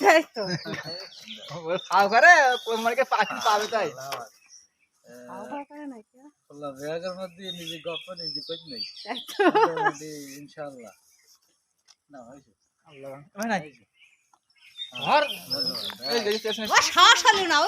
তাই তো খাও করে কোমরকে পাখি পাবে তাই নিজে গপ্প নিজে কই নেই ইনশাআল্লাহ না হয়েছে আল্লাহ ভাই নাই ঘর এই যে স্টেশনে ও শ্বাস হলো না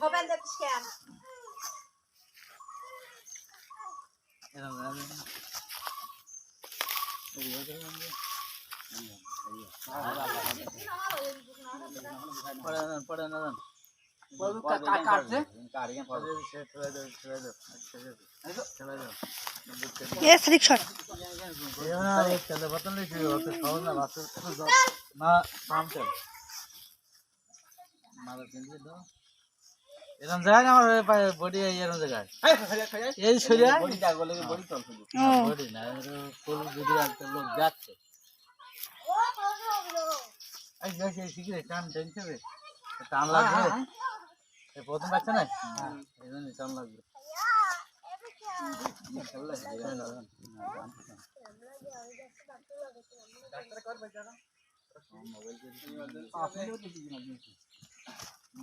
হবে না কেন এরকম এরকম। এই রাস্তার মধ্যে পড়ে না পড়ে না না বলব কা- কা- কাটছে? পড়ে সে ছেড়ে দাও ছেড়ে দাও ছেড়ে দাও ছেড়ে দাও এ স্লিক শট। চলে বতন লিখি অত সহজ না বাসে না সামতে মারা কিনছে দাও এরকম জায়গা আমার বডি এরকম জায়গায়। এই সরিয়া বডি না লোক যাচ্ছে টান টেনছে রে টান লাগবে? এই প্রথম বাচ্চা না এই জন্য টান লাগবে।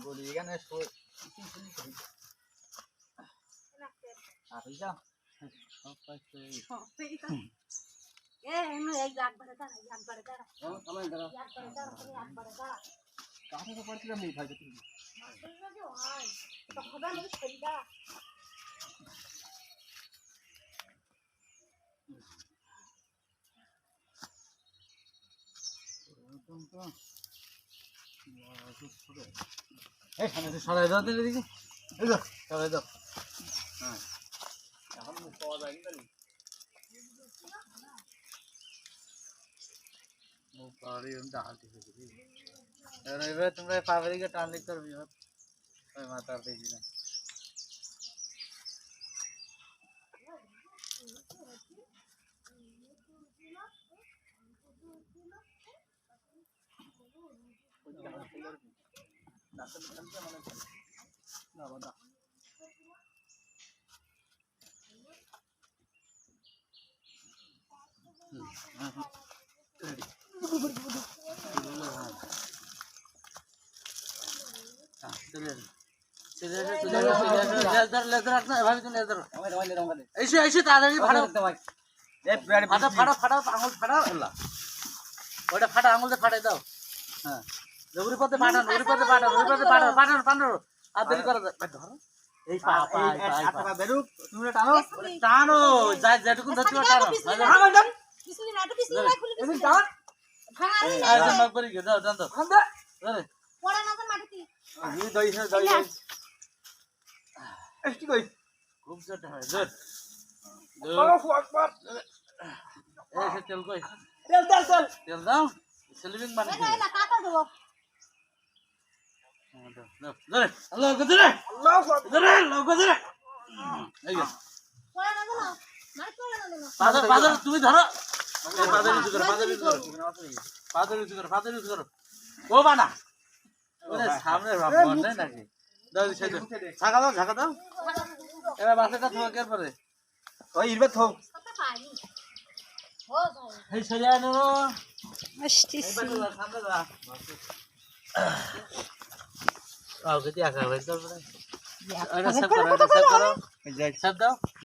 বলি এখানে আপনি যাও সরাই দাও দিলে দেখি। সরাই দাও। হ্যাঁ। এখন পাওয়া যায় না ও পারি উনটা হালতে হয়ে গেছে এবার এবার তোমরা পাবলিকে টান লিখতে পারবি ওই মাথার দেখি না এসে এসে তাড়াতাড়ি ফাটা ফাটা ফাটা ফাটা হ্যাঁ টানো টানো এই দই দই দই এই কই খুব জোরটা হয় জোর আল্লাহু আকবার এই সে তেল কই তেল তেল তেল তেল দাও সেলিভিং মানে এটা এটা কাটা দেবো আল্লাহ গজরে আল্লাহু আকবার আল্লাহ গজরে এই যে পড়া না তো না মানে পড়া না তো পাদর পাদর তুমি ধরো এই ইউজ করো পাদর ইউজ করো পাদর ইউজ করো পাদর ইউজ করো ও বানা সামনে মন নাই নাকি? দাও দাও ছাকা দাও ছাকা দাও। এবার বাসাটা তোমাকে পরে ওই ইরবে থো কত পানি ও যাও এই সরিয়া নেব। আসতেছি। সামনে যা। আও গতি আকা ভাই তো পরে এটা করো এটা করো এই দাও।